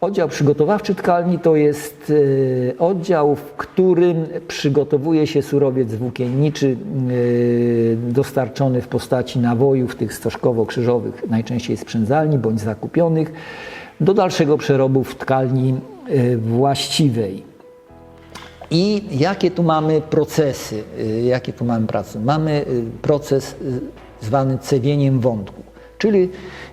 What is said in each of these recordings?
Oddział przygotowawczy tkalni to jest e, oddział, w którym przygotowuje się surowiec włókienniczy e, dostarczony w postaci nawojów tych stożkowo-krzyżowych, najczęściej sprzędzalni bądź zakupionych, do dalszego przerobu w tkalni e, właściwej. I jakie tu mamy procesy? Jakie tu mamy prace? Mamy proces zwany cewieniem wątku, czyli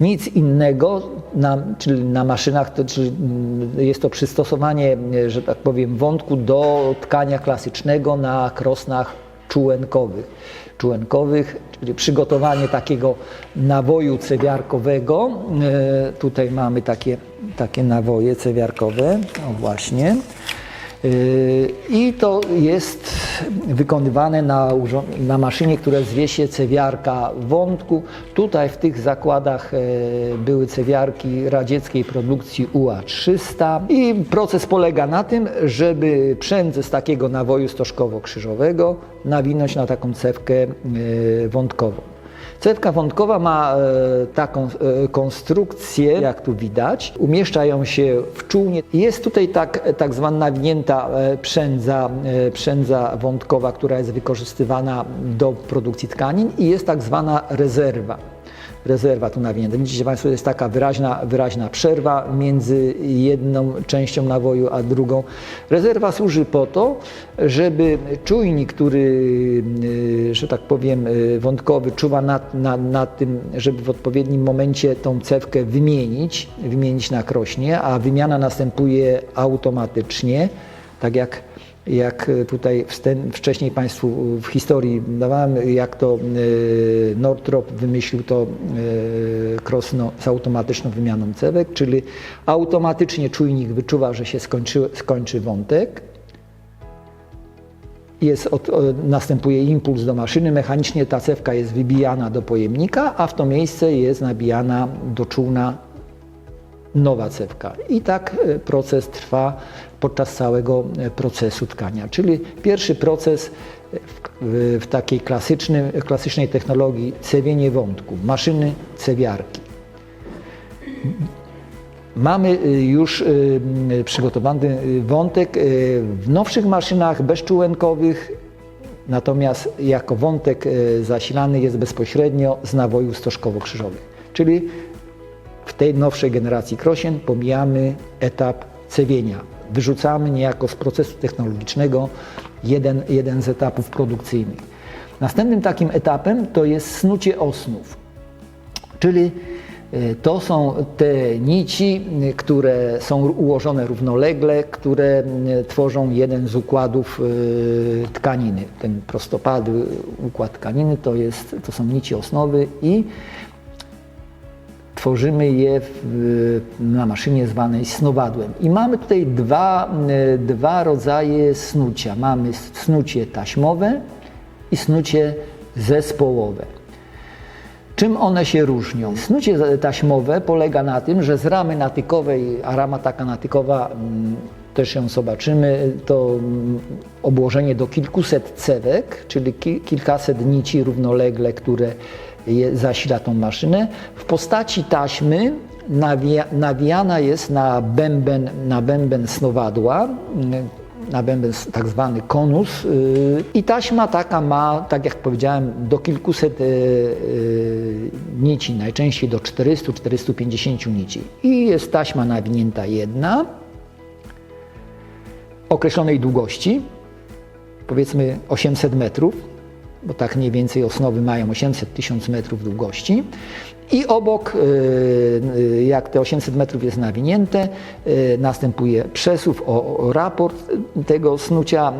nic innego, na, czyli na maszynach, to, czyli mm, jest to przystosowanie, y, że tak powiem, wątku do tkania klasycznego na krosnach czułenkowych. Czułenkowych, czyli przygotowanie takiego nawoju cewiarkowego. Y, Tutaj mamy takie, takie nawoje cewiarkowe, o właśnie. Yy, I to jest wykonywane na, na maszynie, która zwie się cewiarka wątku. Tutaj w tych zakładach e, były cewiarki radzieckiej produkcji UA-300 i proces polega na tym, żeby przędzę z takiego nawoju stożkowo-krzyżowego nawinąć na taką cewkę e, wątkową. Cewka wątkowa ma e, taką e, konstrukcję, jak tu widać. Umieszcza ją się w czółnie. Jest tutaj tak, tak zwana nawinięta e, przędza, przędza wątkowa, która jest wykorzystywana do produkcji tkanin i jest tak zwana rezerwa. Rezerwa tu nawinięta. Widzicie Państwo, jest taka wyraźna, wyraźna przerwa między jedną częścią nawoju a drugą. Rezerwa służy po to, żeby czujnik, który, y, że tak powiem, y, wątkowy, czuwa nad, nad, nad tym, żeby w odpowiednim momencie tą cewkę wymienić, wymienić na krośnie, a wymiana następuje automatycznie, tak jak jak tutaj wstę- wcześniej Państwu w historii dawałem, jak to y, Northrop wymyślił to krosno z automatyczną wymianą cewek, czyli automatycznie czujnik wyczuwa, że się skończy, skończy wątek, jest od, następuje impuls do maszyny, mechanicznie ta cewka jest wybijana do pojemnika, a w to miejsce jest nabijana do czółna nowa cewka. I tak e, proces trwa podczas całego e, procesu tkania. Czyli pierwszy proces e, w, w, w takiej klasycznym, klasycznej technologii cewienie wątku, maszyny cewiarki. Mamy już przygotowany wątek w nowszych maszynach bezczułenkowych, natomiast jako wątek zasilany jest bezpośrednio z nawojów stożkowo-krzyżowych. Czyli w tej nowszej generacji krosien pomijamy etap cewienia. Wyrzucamy niejako z procesu technologicznego jeden, jeden z etapów produkcyjnych. Następnym takim etapem to jest snucie osnów. Czyli y, to są te nici, y, które są ułożone równolegle, które y, tworzą jeden z układów tkaniny. Ten prostopadły układ tkaniny to, jest, to są nici osnowy i tworzymy je w, na maszynie zwanej snowadłem. I mamy tutaj dwa, y, dwa rodzaje snucia. Mamy snucie taśmowe i snucie zespołowe. Czym one się różnią? Snucie taśmowe polega na tym, że z ramy natykowej, a rama taka natykowa, mm, też ją zobaczymy, to mm, obłożenie do kilkuset cewek, czyli ki- kilkaset nici równolegle, które zasila tą maszynę. W postaci taśmy nawija, nawijana jest na bęben, na bęben snowadła, mm, na bęben tak zwany konus yy, i taśma taka ma, tak jak powiedziałem, do kilkuset yy, yy, nici, najczęściej do 400-450 nici. I jest taśma nawinięta jedna, określonej długości, powiedzmy 800 metrów, bo tak mniej więcej osnowy mają 800-1000 metrów długości. I obok, y, y, jak te 800 metrów jest nawinięte, y, następuje przesuw o, raport tego snucia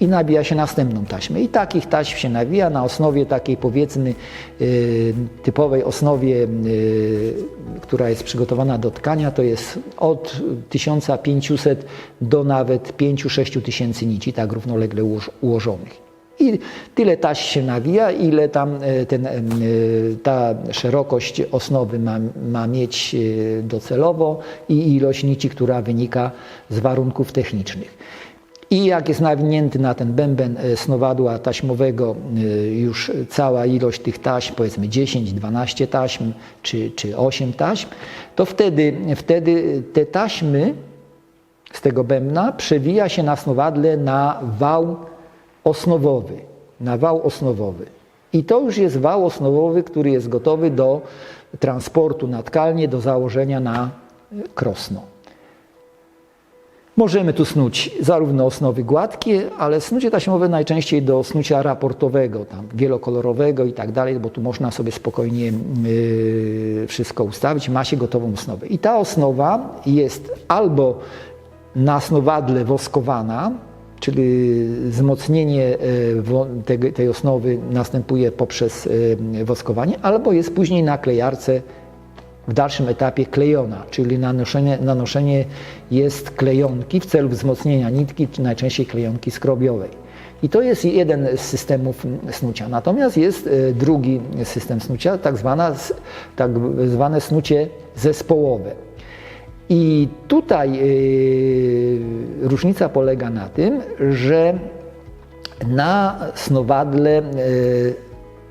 i nabija się następną taśmę. I takich taśm się nawija na osnowie takiej powiedzmy typowej osnowie, która jest przygotowana do tkania, to jest od 1500 do nawet 5-6 tysięcy nici, tak równolegle ułoż- ułożonych. I tyle taś się nawija, ile tam e, ten, e, ta szerokość osnowy ma, ma mieć e, docelowo i ilość nici, która wynika z warunków technicznych. I jak jest nawinięty na ten bęben e, snowadła taśmowego e, już cała ilość tych taśm, powiedzmy 10, 12 taśm czy, czy 8 taśm, to wtedy, wtedy te taśmy z tego bębna przewija się na snowadle na wał osnowowy. Na wał osnowowy. I to już jest wał osnowowy, który jest gotowy do transportu na do założenia na krosno. Możemy tu snuć zarówno osnowy gładkie, ale snucie taśmowe najczęściej do snucia raportowego, tam wielokolorowego i tak dalej, bo tu można sobie spokojnie yy, wszystko ustawić. Ma się gotową osnowę. I ta osnowa jest albo na snowadle woskowana, czyli wzmocnienie e, tej osnowy następuje poprzez e, woskowanie, albo jest później na klejarce w dalszym etapie klejona, czyli nanoszenie, nanoszenie jest klejonki w celu wzmocnienia nitki, czy najczęściej klejonki skrobiowej. I to jest jeden z systemów snucia. Natomiast jest e, drugi system snucia, tak, zwana, tak zwane snucie zespołowe. I tutaj yy, różnica polega na tym, że na snowadle yy,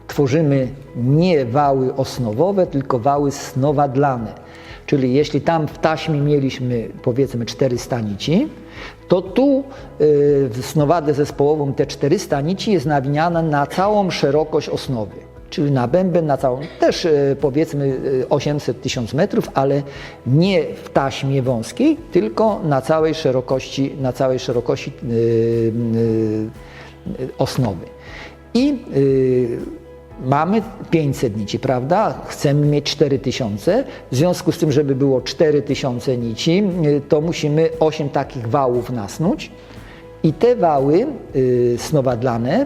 tworzymy nie wały osnowowe, tylko wały snowadlane. Czyli jeśli tam w taśmie mieliśmy powiedzmy 400 nici, to tu yy, w snowadę zespołową te 400 nici jest nawiniane na całą szerokość osnowy czyli na bęben, na całą, też e, powiedzmy e, 800-1000 metrów, ale nie w taśmie wąskiej, tylko na całej szerokości, na całej szerokości e, e, osnowy. I e, mamy 500 nici, prawda? Chcemy mieć 4000. W związku z tym, żeby było 4000 nici, e, to musimy 8 takich wałów nasnuć. I te wały snowadlane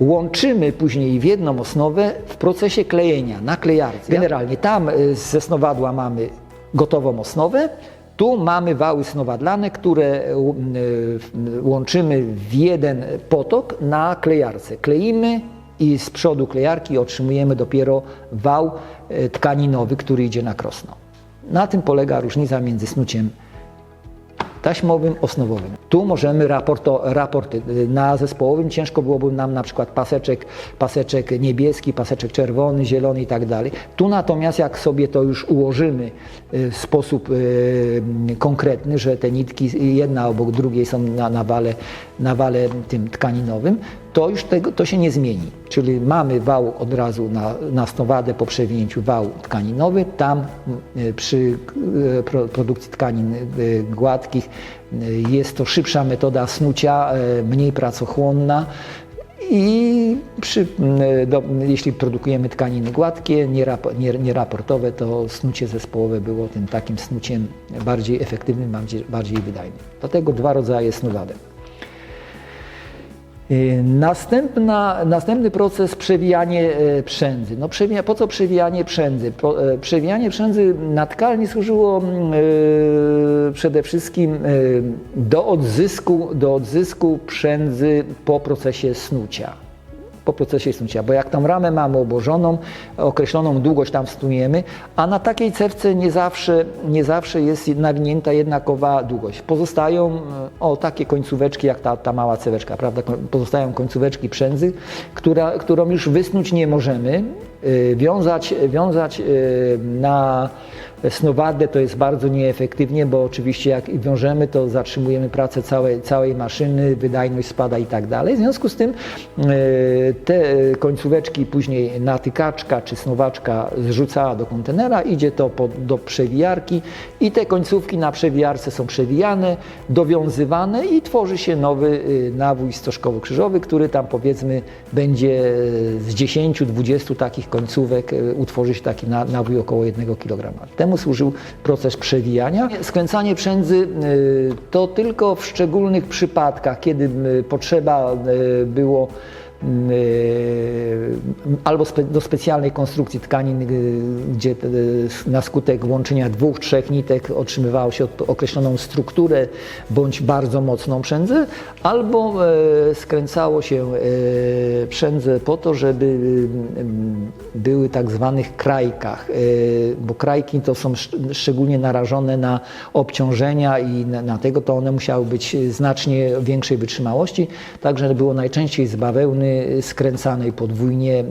łączymy później w jedną osnowę w procesie klejenia na klejarce. Generalnie tam y, ze snowadła mamy gotową osnowę, tu mamy wały snowadlane, które y, y, łączymy w jeden potok na klejarce. Kleimy i z przodu klejarki otrzymujemy dopiero wał tkaninowy, który idzie na krosno. Na tym polega różnica między snuciem taśmowym, osnowowym. Tu możemy raporto, raporty. Na zespołowym ciężko byłoby nam na przykład paseczek, paseczek niebieski, paseczek czerwony, zielony i tak dalej. Tu natomiast jak sobie to już ułożymy y, w sposób y, konkretny, że te nitki jedna obok drugiej są na, na, wale, na wale tym tkaninowym, to już tego, to się nie zmieni. Czyli mamy wał od razu na, na snowadę po przewinięciu wał tkaninowy, tam y, przy pro, produkcji tkanin y, gładkich jest to szybsza metoda snucia, mniej pracochłonna i przy, do, jeśli produkujemy tkaniny gładkie, nierap- nie- nieraportowe, to snucie zespołowe było tym takim snuciem bardziej efektywnym, bardziej, bardziej wydajnym. Dlatego dwa rodzaje snowadek. Y, Następna, następny proces przewijanie e, przędzy. No, przewija, po co przewijanie przędzy? Po, e, przewijanie przędzy na tkalni służyło e, przede wszystkim e, do odzysku, do odzysku przędzy po procesie snucia po procesie snucia, bo jak tą ramę mamy obłożoną, określoną długość tam stuniemy, a na takiej cewce nie zawsze, nie zawsze jest nawinięta jednakowa długość. Pozostają e, o takie końcóweczki, jak ta, ta mała ceweczka, prawda? Pozostają końcóweczki przędzy, która, którą już wysnuć nie możemy. E, Wiązać, wiązać e, na snowadę to jest bardzo nieefektywnie, bo oczywiście jak wiążemy, to zatrzymujemy pracę całej, całej maszyny, wydajność spada i tak dalej. W związku z tym e, te końcóweczki później natykaczka czy snowaczka zrzucała do kontenera, idzie to pod, do przewijarki i te końcówki na przewijarce są przewijane, dowiązywane i tworzy się nowy nawój stożkowo-krzyżowy, który tam powiedzmy będzie z 10-20 takich końcówek y, utworzy się taki na- nawój około 1 kg. Temu służył proces przewijania. Skręcanie przędzy y, to tylko w szczególnych przypadkach, kiedy potrzeba y, było albo spe, do specjalnej konstrukcji tkanin, y, gdzie y, na skutek łączenia dwóch, trzech nitek otrzymywało się określoną strukturę bądź bardzo mocną przędzę, albo e, skręcało się e, przędzę po to, żeby były tak zwanych krajkach, e, bo krajki to są sz- szczególnie narażone na obciążenia i na, na tego to one musiały być znacznie większej wytrzymałości, także było najczęściej z bawełny skręcanej podwójnie e,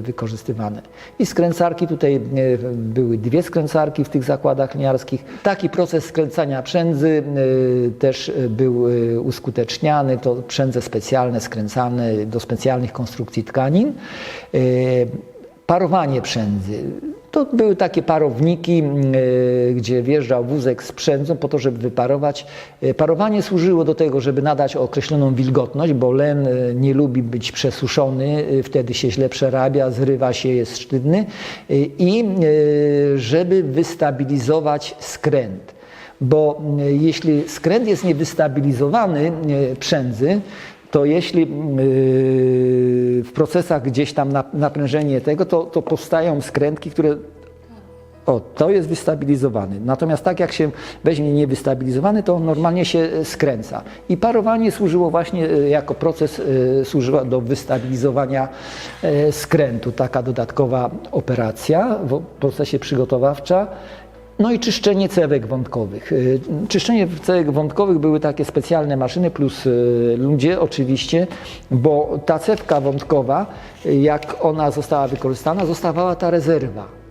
wykorzystywane. I skręcarki tutaj e, były dwie skręcarki w tych zakładach liniarskich. Taki proces skręcania przędzy e, też był uskuteczniany, to przędze specjalne skręcane do specjalnych konstrukcji tkanin. Parowanie przędzy. To były takie parowniki, e, gdzie wjeżdżał wózek z przędzą po to, żeby wyparować. E, Parowanie służyło do tego, żeby nadać określoną wilgotność, bo len e, nie lubi być przesuszony, wtedy się źle przerabia, zrywa się, jest sztywny i żeby wystabilizować skręt. Bo jeśli skręt jest niewystabilizowany przędzy, to jeśli yy, w procesach gdzieś tam nap- naprężenie tego, to, to powstają skrętki, które o, to jest wystabilizowany. Natomiast tak jak się weźmie niewystabilizowany, to on normalnie się e, skręca. I parowanie służyło właśnie e, jako proces, e, służyła do wystabilizowania skrętu. Taka dodatkowa operacja w procesie przygotowawcza. No i czyszczenie cewek wątkowych. Y, Czyszczenie cewek wątkowych były takie specjalne maszyny plus y, ludzie oczywiście, bo ta cewka wątkowa, y, jak ona została wykorzystana, zostawała ta rezerwa.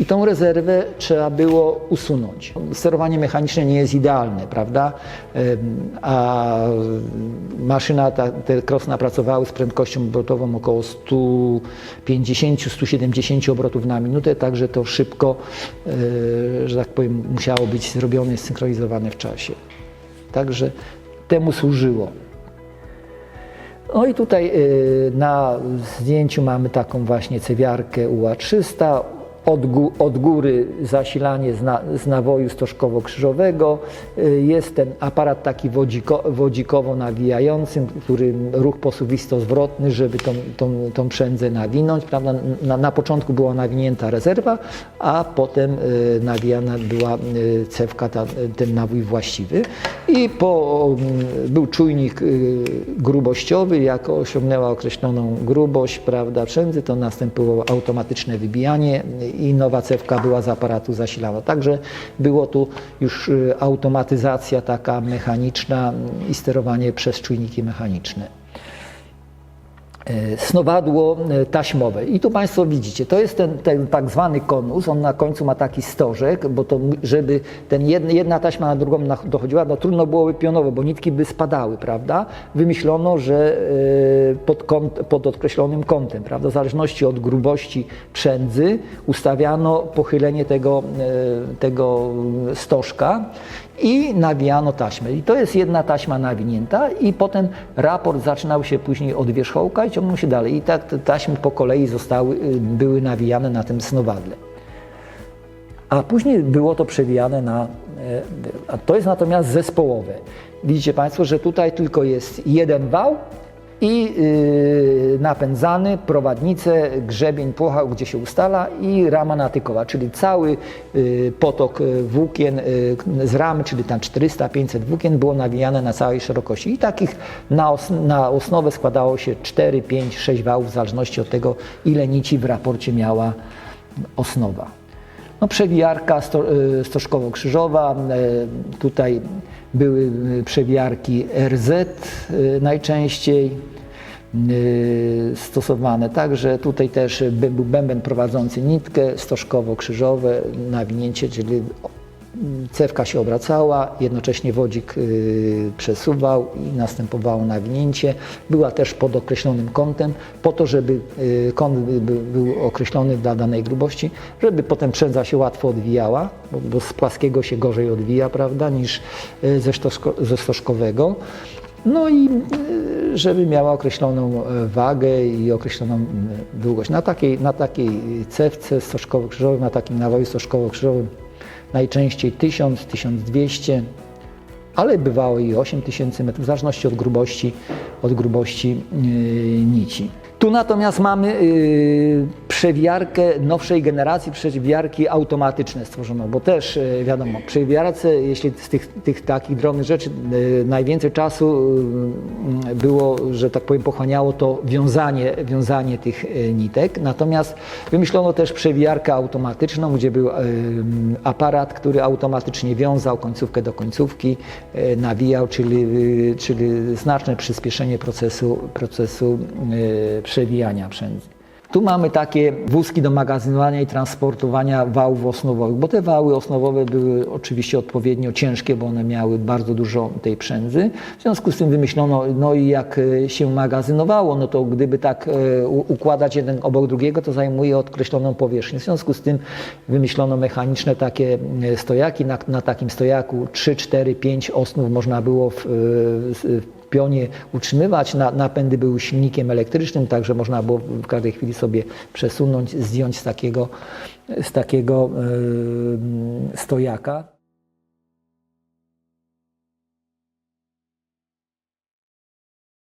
I tą rezerwę trzeba było usunąć. Sterowanie mechaniczne nie jest idealne, prawda? A maszyna, ta, te krosna pracowały z prędkością obrotową około 150-170 obrotów na minutę, także to szybko, e, że tak powiem, musiało być zrobione, synchronizowane w czasie. Także temu służyło. No i tutaj y, na zdjęciu mamy taką właśnie cewiarkę UA300. Od, gó- od góry zasilanie z, na, z nawoju stożkowo-krzyżowego. Y, Jest ten aparat taki wodziko, wodzikowo nawijający, który ruch posuwisto-zwrotny, żeby tą, tą, tą przędzę nawinąć. Prawda? Na, na początku była nawinięta rezerwa, a potem y, nawijana była y, cewka, ta, ten nawój właściwy. I po, mm, był czujnik y, grubościowy, jak osiągnęła określoną grubość prawda, przędzy, to następowało automatyczne wybijanie i nowa cewka była z aparatu zasilana. Także było tu już y, automatyzacja taka mechaniczna i sterowanie przez czujniki mechaniczne. E, snowadło e, taśmowe. I tu Państwo widzicie, to jest ten, ten tak zwany konus, on na końcu ma taki stożek, bo to żeby ten jedna, jedna taśma na drugą dochodziła, no trudno byłoby pionowo, bo nitki by spadały, prawda? Wymyślono, że e, pod, kąt, pod określonym kątem, prawda? W zależności od grubości przędzy ustawiano pochylenie tego, tego stożka i nawijano taśmę. I to jest jedna taśma nawinięta i potem raport zaczynał się później od wierzchołka i ciągnął się dalej. I tak te taśmy po kolei zostały, y, były nawijane na tym snowadle. A później było to przewijane na. e, A to jest natomiast zespołowe. Widzicie Państwo, że tutaj tylko jest jeden wał i yy, napędzany, prowadnice, grzebień, płocha, gdzie się ustala i rama natykowa, czyli cały yy, potok yy, włókien z ramy, czyli tam 400-500 włókien było nawijane na całej szerokości. I takich na, os na osnowę składało się 4, 5, 6 wałów w zależności od tego, ile nici w raporcie miała osnowa. No, przewijarka sto, y, stożkowo-krzyżowa, y, tutaj były y, przewijarki RZ y, najczęściej y, stosowane. Także tutaj też by- był bęben prowadzący nitkę, stożkowo-krzyżowe, nawinięcie, czyli cewka się obracała, jednocześnie wodzik y, przesuwał i następowało nawinięcie. Była też pod określonym kątem, po to, żeby y, kąt by- by- był określony dla danej grubości, żeby potem przędza się łatwo odwijała, bo, z płaskiego się gorzej odwija, prawda, niż y, ze, sztoszko, ze stożkowego. No i żeby miała określoną e, wagę i określoną długość. Na takiej, na takiej cewce stożkowo-krzyżowej, na takim nawoju stożkowo-krzyżowym najczęściej 1000, 1200 ale bywało i 8000 metrów, w zależności od grubości, od grubości yy, nici. Tu natomiast mamy yy, przewiarkę nowszej generacji, przewiarki automatyczne stworzono, bo też yy, wiadomo, przewiarce, jeśli z tych, tych takich drobnych rzeczy yy, najwięcej czasu było, że tak powiem, pochłaniało to wiązanie, wiązanie tych nitek. Natomiast wymyślono też przewijarkę automatyczną, gdzie był aparat, który automatycznie wiązał końcówkę do końcówki, nawijał, czyli, czyli znaczne przyspieszenie procesu, procesu przewijania przędzy. Tu mamy takie wózki do magazynowania i transportowania wałów osnowowych, bo te wały osnowowe były oczywiście odpowiednio ciężkie, bo one miały bardzo dużo tej przędzy. W związku z tym wymyślono, no i jak e, się magazynowało, no to gdyby tak e, układać jeden obok drugiego, to zajmuje określoną powierzchnię. W związku z tym wymyślono mechaniczne takie e, stojaki. Na, na takim stojaku 3, 4, 5 osnów można było w, w pionie utrzymywać. Na, napędy były silnikiem elektrycznym, także można było w każdej chwili sobie przesunąć, zdjąć z takiego, z takiego e, stojaka.